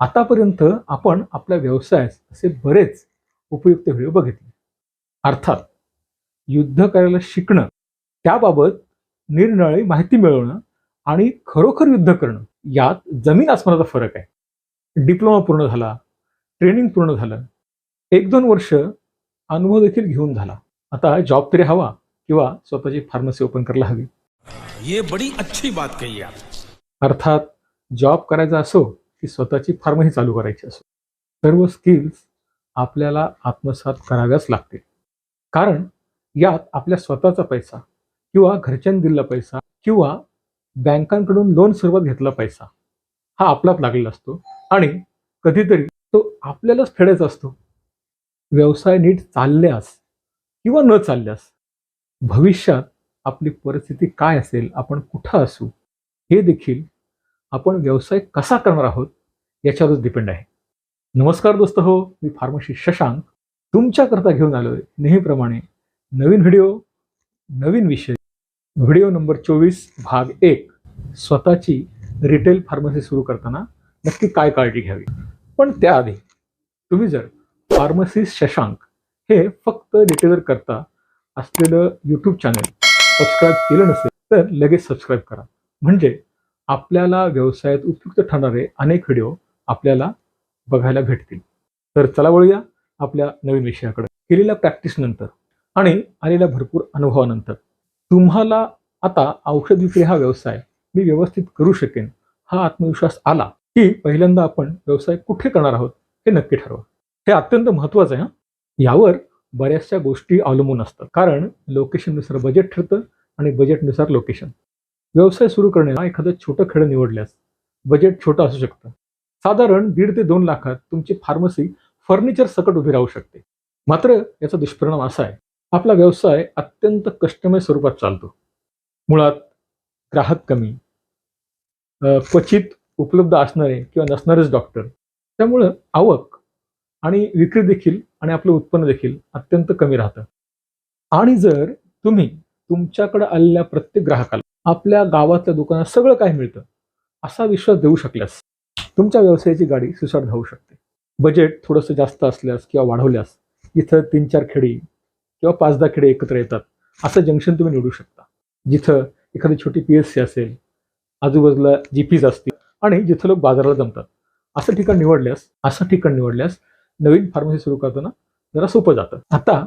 आतापर्यंत आपण आपल्या व्यवसायास असे बरेच उपयुक्त व्हिडिओ बघितले. अर्थात युद्ध करायला शिकणं त्याबाबत निरनिराळी माहिती मिळवणं आणि खरोखर युद्ध करणं यात जमीन आसमानाचा फरक आहे. डिप्लोमा पूर्ण झाला ट्रेनिंग पूर्ण झालं एक दोन वर्ष अनुभव देखील घेऊन झाला. आता जॉब तरी हवा किंवा स्वतःची फार्मसी ओपन करायला हवी. ये बड़ी अच्छी बात कही अर्थात जॉब करायचा असो की स्वतःची फार्मसी चालू करायची असो. सर्व स्किल्स आपल्याला आत्मसात कराव्याच लागतील. कारण यात आपल्या स्वतःचा पैसा किंवा घरच्यांनी दिलेला पैसा किंवा बँकांकडून लोन स्वरूपात घेतला पैसा हा आपलाच लागलेला असतो आणि कधीतरी तो आपल्यालाच फेडायचा असतो. व्यवसाय नीट चालल्यास किंवा न चालल्यास भविष्यात आपली परिस्थिती काय असेल आपण कुठं असू हे देखील आपण व्यवसाय कसा करणार आहोत याच्यावरच डिपेंड आहे. नमस्कार दोस्त हो मी फार्मसी शशांक. तुमच्याकरता घेऊन आलोय नेहमीप्रमाणे नवीन व्हिडिओ नवीन विषय. व्हिडिओ नंबर चोवीस भाग एक. स्वतःची रिटेल फार्मसी सुरू करताना नक्की काय काळजी घ्यावी? पण त्याआधी तुम्ही जर फार्मसी शशांक हे फक्त रिटेलर करता असलेलं यूट्यूब चॅनल सबस्क्राईब केलं नसेल तर लगेच सबस्क्राईब करा. म्हणजे आपल्याला व्यवसायात उपयुक्त ठरणारे अनेक व्हिडिओ आपल्याला बघायला भेटतील. तर चला वळूया आपल्या नवीन विषयाकडे. केलेल्या प्रॅक्टिसनंतर आणि आलेल्या भरपूर अनुभवानंतर. तुम्हाला आता औषध विक्री हा व्यवसाय मी व्यवस्थित करू शकेन हा आत्मविश्वास आला की पहिल्यांदा आपण व्यवसाय कुठे करणार आहोत हे नक्की ठरवा. हे अत्यंत महत्त्वाचं आहे हा. यावर बऱ्याचशा गोष्टी अवलंबून असतात. कारण लोकेशननुसार बजेट ठरतं आणि बजेटनुसार लोकेशन व्यवसाय सुरू करण्याला एखादं छोटं खेळ निवडल्यास बजेट छोटं असू शकतं. साधारण दीड ते दोन लाखात तुमची फार्मसी फर्निचर सकट उभी राहू शकते. मात्र याचा दुष्परिणाम असा आहे आपला व्यवसाय अत्यंत कष्टमय स्वरूपात चालतो. मुळात ग्राहक कमी क्वचित उपलब्ध असणारे किंवा नसणारेच डॉक्टर त्यामुळं आवक आणि विक्री देखील आणि आपलं उत्पन्न देखील अत्यंत कमी राहतं. आणि जर तुम्ही तुमच्याकडे आलेल्या प्रत्येक ग्राहकाला आपल्या गावातल्या दुकानात सगळं काय मिळतं. असा विश्वास देऊ शकल्यास तुमच्या व्यवसायाची गाडी सुसाट धावू शकते. बजेट थोडंसं जास्त असल्यास किंवा वाढवल्यास इथं तीन चार खेडी किंवा पाच दहा खेडे एकत्र येतात असं जंक्शन तुम्ही निवडू शकता. जिथं एखादी छोटी पी एस सी असेल आजूबाजूला जी पीज असतील आणि जिथं लोक बाजाराला जमतात असं ठिकाण निवडल्यास असं ठिकाण निवडल्यास नवीन फार्मसी सुरू करताना जरा सोपं जातं. आता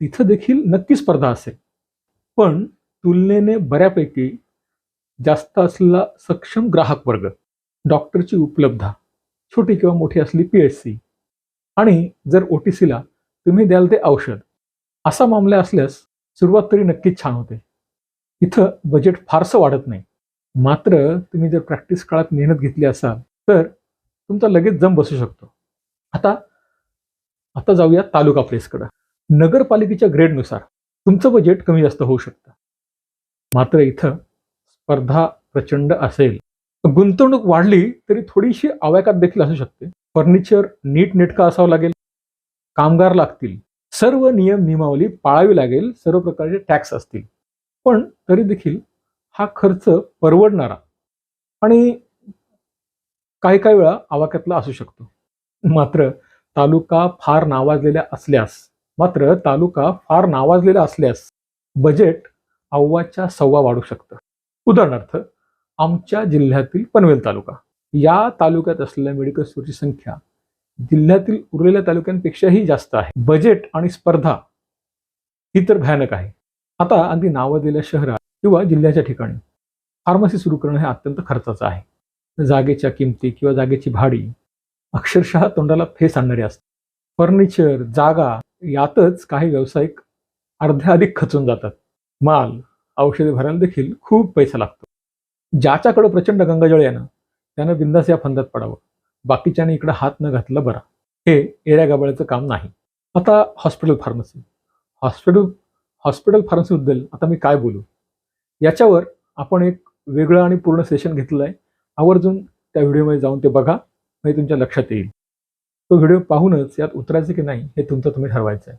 तिथं देखील नक्की स्पर्धा असेल. पण तुलनेने बऱ्यापैकी जास्त असलेला सक्षम ग्राहक वर्ग डॉक्टरची उपलब्धता छोटी किंवा मोठी असली पी एच सी आणि जर ओ टी सीला तुम्ही द्याल ते औषध असा मामला असल्यास सुरुवात तरी नक्कीच छान होते. इथं बजेट फारसं वाढत नाही. मात्र तुम्ही जर प्रॅक्टिस काळात मेहनत घेतली असाल तर तुमचा लगेच जम बसू शकतो. आता आता जाऊया तालुका प्लेसकडं नगरपालिकेच्या ग्रेडनुसार तुमचं बजेट कमी जास्त होऊ शकतं. मात्र इथं स्पर्धा प्रचंड असेल. गुंतवणूक वाढली तरी थोडीशी आवाकात देखील असू शकते. फर्निचर नीट नेटका असावं लागेल. कामगार लागतील. सर्व नियम नियमावली पाळावी लागेल. सर्व प्रकारचे टॅक्स असतील. पण तरी देखील हा खर्च परवडणारा आणि काही काही वेळा आवाक्यातला असू शकतो. मात्र तालुका फार नावाजलेला असल्यास मात्र तालुका फार नावाजलेला असल्यास बजेट अव्वाच्या सव्वा वाढू शकतं. उदाहरणार्थ आमच्या जिल्ह्यातील पनवेल तालुका. या तालुक्यात असलेल्या मेडिकल स्टोअरची संख्या जिल्ह्यातील उरलेल्या तालुक्यांपेक्षाही जास्त आहे. बजेट आणि स्पर्धा ही तर भयानक आहे. आता अगदी नावं दिलेल्या शहरात किंवा जिल्ह्याच्या ठिकाणी फार्मसी सुरू करणं हे अत्यंत खर्चाचं आहे. जागेच्या किमती किंवा जागेची भाडी अक्षरशः तोंडाला फेस आणणारी असते. फर्निचर जागा यातच काही व्यावसायिक अर्ध्या अधिक खचून जातात. माल औषधे भरायला देखील खूप पैसा लागतो. ज्याच्याकडं प्रचंड गंगाजळ आहे ना त्यानं बिंदास या फंदात पडावं. बाकीच्याने इकडं हात न घातला बरा. हे एऱ्या गाबाळ्याचं काम नाही. आता हॉस्पिटल फार्मसी हॉस्पिटल हॉस्पिटल फार्मसीबद्दल आता मी काय बोलू? याच्यावर आपण एक वेगळं आणि पूर्ण सेशन घेतलं आहे आवर्जून त्या व्हिडिओमध्ये जाऊन ते बघा म्हणजे तुमच्या लक्षात येईल. तो व्हिडिओ पाहूनच यात उतरायचं की नाही हे तुमचं तुम्ही ठरवायचं आहे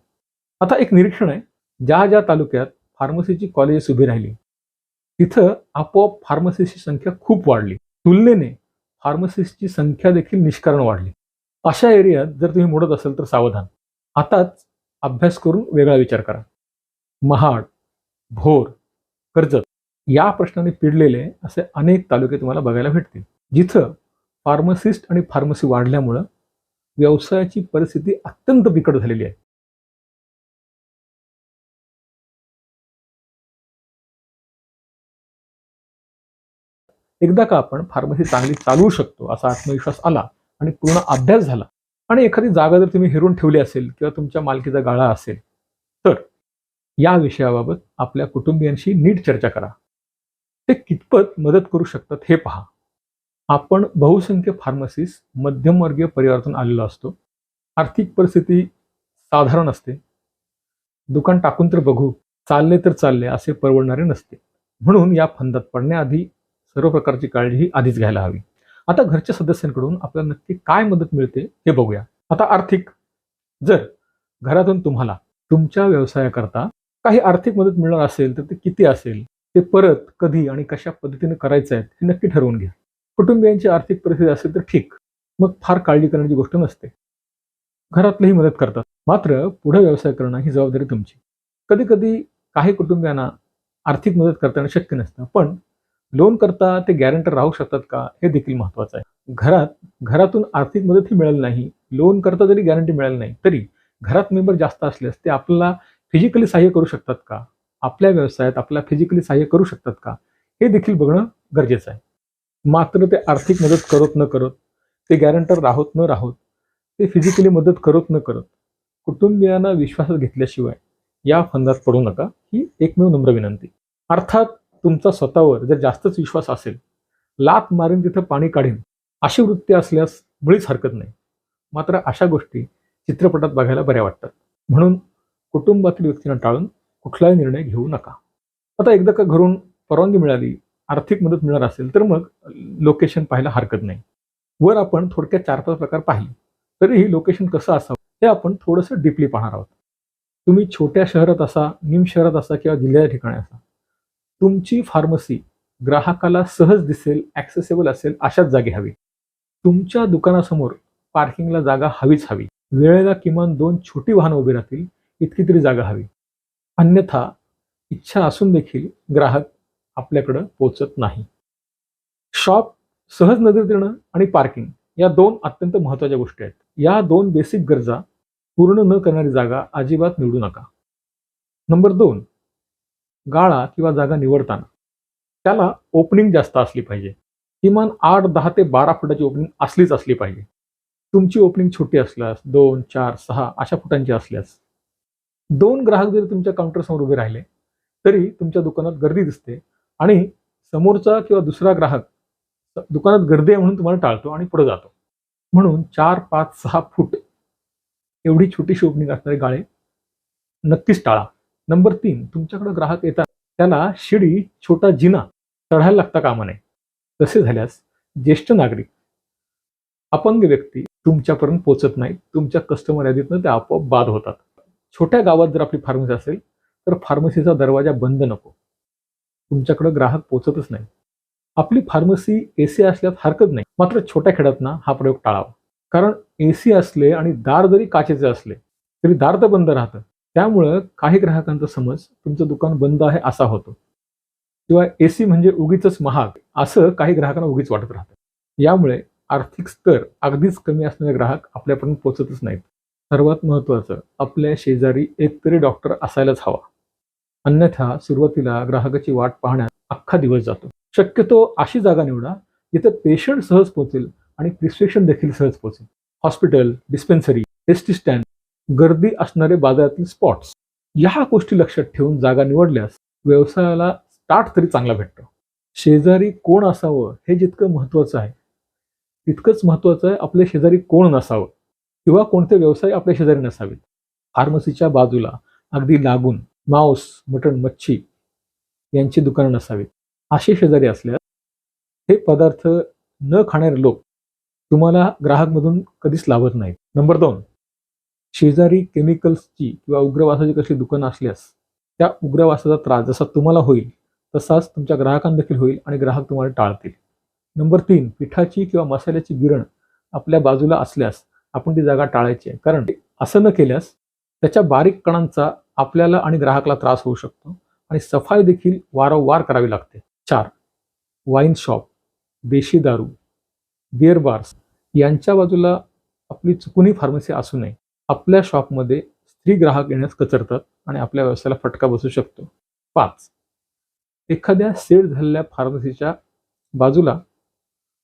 आता एक निरीक्षण आहे. ज्या ज्या तालुक्यात फार्मसीची कॉलेजेस उभी राहिली. तिथं आपोआप फार्मसीची संख्या खूप वाढली. तुलनेने फार्मसिस्टची संख्या देखील निष्कारण वाढली. अशा एरियात जर तुम्ही मोडत असाल तर सावधान. आताच अभ्यास करून वेगळा विचार करा. महाड भोर कर्जत या प्रश्नाने पिडलेले असे अनेक तालुके तुम्हाला बघायला भेटतील. जिथं फार्मसिस्ट आणि फार्मसी वाढल्यामुळं व्यवसायाची परिस्थिती अत्यंत बिकट झालेली आहे. एकदा का आपण फार्मसी चांगली चालवू शकतो असा आत्मविश्वास आला आणि पूर्ण अभ्यास झाला आणि एखादी जागा जर तुम्ही हिरून ठेवली असेल किंवा तुमच्या मालकीचा गाळा असेल तर या विषयाबाबत आपल्या कुटुंबियांशी नीट चर्चा करा. ते कितपत मदत करू शकतात हे पहा. आपण बहुसंख्य फार्मसीस मध्यमवर्गीय परिवारातून आलेलो असतो. आर्थिक परिस्थिती साधारण असते. दुकान टाकून तर बघू चालले तर चालले असे परवडणारे नसते. म्हणून या फंदात पडण्याआधी सर्व प्रकारची काळजी ही आधीच घ्यायला हवी. आता घरच्या सदस्यांकडून आपल्याला नक्की काय मदत मिळते हे बघूया. आता आर्थिक जर घरातून तुम्हाला तुमच्या व्यवसायाकरता काही आर्थिक मदत मिळणार असेल तर ते किती असेल ते परत कधी आणि कशा पद्धतीने करायचं आहे हे नक्की ठरवून घ्या. कुटुंबियांची आर्थिक परिस्थिती असेल तर ठीक मग फार काळजी करण्याची गोष्ट नसते. घरातलीही मदत करतात. मात्र पुढे व्यवसाय करणं ही जबाबदारी तुमची. कधी कधी काही कुटुंबियांना आर्थिक मदत करताना शक्य नसतं पण लोन करता ते गॅरंटर राहू शकतात का हे देखील महत्वाचं आहे. घरात घरातून आर्थिक मदत ही मिळाली नाही लोन करता जरी गॅरंटी मिळाली नाही तरी घरात मेंबर जास्त असल्यास ते आपल्याला फिजिकली सहाय्य करू शकतात का? आपल्या व्यवसायात आपल्याला फिजिकली सहाय्य करू शकतात का? हे देखील बघणं गरजेचं आहे. मात्र ते आर्थिक मदत करत न करत ते गॅरंटर राहोत न राहोत ते फिजिकली मदत करत न करत कुटुंबियांना विश्वासात घेतल्याशिवाय या फंदात पडू नका ही एकमेव नम्र विनंती. अर्थात तुमचा स्वतःवर जर जास्तच विश्वास असेल लात मारीन तिथं पाणी काढीन अशी वृत्ती असल्यास मुळीच हरकत नाही. मात्र अशा गोष्टी चित्रपटात बघायला बऱ्या वाटतात. म्हणून कुटुंबातील व्यक्तींना टाळून कुठलाही निर्णय घेऊ नका. आता एकदा का घरून परवानगी मिळाली आर्थिक मदत मिळणार असेल तर मग लोकेशन पाहायला हरकत नाही. वर आपण थोडक्यात चार पाच प्रकार पाहिले तरीही लोकेशन कसं असावं हे आपण थोडंसं डीपली पाहणार आहोत. तुम्ही छोट्या शहरात असा निम शहरात असा किंवा जिल्ह्याच्या ठिकाणी असा तुमची फार्मसी ग्राहकाला सहज दिसेल ॲक्सेसेबल असेल अशाच जागी हवी. तुमच्या दुकानासमोर पार्किंगला जागा हवीच हवी. वेळेला किमान दोन छोटी वाहनं उभी राहतील इतकी तरी जागा हवी. अन्यथा इच्छा असून देखील ग्राहक आपल्याकडं पोचत नाही. शॉप सहज नजर देणं आणि पार्किंग या दोन अत्यंत महत्त्वाच्या गोष्टी आहेत. या दोन बेसिक गरजा पूर्ण न करणारी जागा अजिबात निवडू नका. नंबर दोन गाळा किंवा जागा निवडताना. त्याला ओपनिंग जास्त असली पाहिजे. किमान आठ दहा ते बारा फुटाची ओपनिंग असलीच असली पाहिजे. तुमची ओपनिंग छोटी असल्यास दोन चार सहा अशा फुटांची असल्यास. दोन ग्राहक जरी तुमच्या काउंटरसमोर उभे राहिले तरी तुमच्या दुकानात गर्दी दिसते आणि समोरचा किंवा दुसरा ग्राहक दुकानात गर्दी आहे म्हणून तुम्हाला टाळतो आणि पुढे जातो. म्हणून चार पाच सहा फूट एवढी छोटीशी ओपनिंग असणारे गाळे नक्कीच टाळा. नंबर तीन तुमच्याकडे ग्राहक येतात. त्याला शिडी छोटा जिना चढायला लागता कामा नये तसे झाल्यास ज्येष्ठ नागरिक अपंग व्यक्ती तुमच्यापर्यंत पोचत नाहीत तुमच्या कस्टमर यादीतनं ते आपोआप बाद होतात. छोट्या गावात जर आपली फार्मसी असेल तर फार्मसीचा दरवाजा बंद नको. तुमच्याकडे ग्राहक पोचतच नाही. आपली फार्मसी ए सी असल्यास हरकत नाही. मात्र छोट्या खेड्यातना हा प्रयोग टाळावा. कारण ए सी असले आणि दार जरी काचेचे असले तरी दार तर बंद राहतं. त्यामुळं काही ग्राहकांचा समज तुमचं दुकान बंद आहे असा होतो. किंवा ए सी म्हणजे उगीच महाग असं काही ग्राहकांना उगीच वाटत राहतं. यामुळे आर्थिक स्तर अगदीच कमी असणारे ग्राहक आपल्यापर्यंत पोचतच नाहीत. सर्वात महत्त्वाचं आपल्या शेजारी एकतरी डॉक्टर असायलाच हवा. अन्यथा सुरुवातीला ग्राहकाची वाट पाहण्यात अख्खा दिवस जातो. शक्यतो अशी जागा निवडा जिथे पेशंट सहज पोहोचेल आणि प्रिस्क्रिप्शन देखील सहज पोहोचेल. Hospital dispensary S T stand गर्दी असणारे बाजारातील स्पॉट्स या गोष्टी लक्षात ठेवून जागा निवडल्यास व्यवसायाला स्टार्ट तरी चांगला भेटतो. शेजारी कोण असावं हे जितकं महत्त्वाचं आहे तितकंच महत्त्वाचं आहे आपले शेजारी कोण नसावं किंवा कोणते व्यवसाय आपल्या शेजारी नसावेत. फार्मसीच्या बाजूला अगदी लागून मांस मटण मच्छी यांची दुकानं नसावीत. असे शेजारी असल्यास हे पदार्थ न खाणारे लोक तुम्हाला ग्राहकमधून कधीच लाभत नाहीत. नंबर दोन शेजारी केमिकल्सची किंवा उग्रवासाची कसली दुकानं असल्यास त्या उग्रवासाचा त्रास जसा तुम्हाला होईल तसाच तुमच्या ग्राहकांदेखील होईल आणि ग्राहक तुम्हाला टाळतील. नंबर तीन पिठाची किंवा मसाल्याची गिरण आपल्या बाजूला असल्यास आपण ती जागा टाळायची आहे. कारण असं न केल्यास त्याच्या बारीक कणांचा आपल्याला आणि ग्राहकाला त्रास होऊ शकतो आणि सफाई देखील वारंवार करावी लागते. चार वाईन शॉप देशी दारू बिअर बार्स यांच्या बाजूला आपली चुकूनही फार्मसी असू नये. आपल्या शॉपमध्ये स्त्री ग्राहक येण्यास कचरतात आणि आपल्या व्यवसायाला फटका बसू शकतो. पाच. एखाद्या सेट झालेल्या फार्मसीच्या बाजूला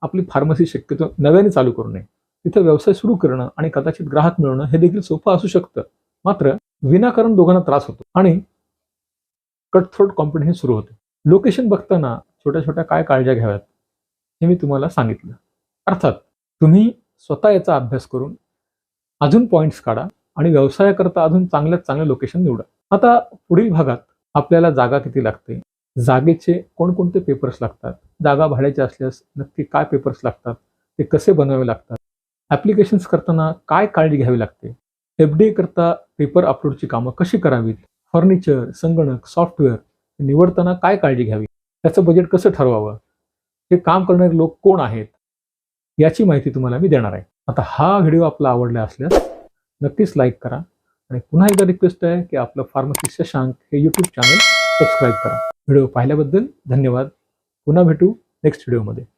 आपली फार्मसी शक्यतो नव्याने चालू करू नये. तिथं व्यवसाय सुरू करणं आणि कदाचित ग्राहक मिळवणं हे देखील सोपं असू शकतं. मात्र विनाकारण दोघांना त्रास होतो आणि कटथ्रोट कॉम्पिटिशन सुरू होते. लोकेशन बघताना छोट्या छोट्या काय काळज्या घ्याव्यात हे मी तुम्हाला सांगितलं. अर्थात तुम्ही स्वतः याचा अभ्यास करून अजून पॉईंट्स काढा आणि व्यवसायाकरता अजून चांगल्यात चांगलं लोकेशन निवडा. आता पुढील भागात आपल्याला जागा किती लागते? जागेचे कोणकोणते पेपर्स लागतात? जागा भाड्याचे असल्यास नक्की काय पेपर्स लागतात? ते कसे बनवावे लागतात? ॲप्लिकेशन्स करताना काय काळजी घ्यावी लागते? एफ डी करता पेपर अपलोडची कामं कशी करावीत? फर्निचर संगणक सॉफ्टवेअर निवडताना काय काळजी घ्यावी? त्याचं बजेट कसं ठरवावं? हे काम करणारे लोक कोण आहेत? याची माहिती तुम्हाला मी देणार आहे. आता हा व्हिडिओ आपला आवडला असल्यास नक्कीच लाईक करा. आणि पुन्हा एकदा रिक्वेस्ट आहे की आपलं फार्मसी शशांक हे यूट्यूब चॅनल सबस्क्राईब करा. व्हिडिओ पाहिल्याबद्दल धन्यवाद. पुन्हा भेटू नेक्स्ट व्हिडिओमध्ये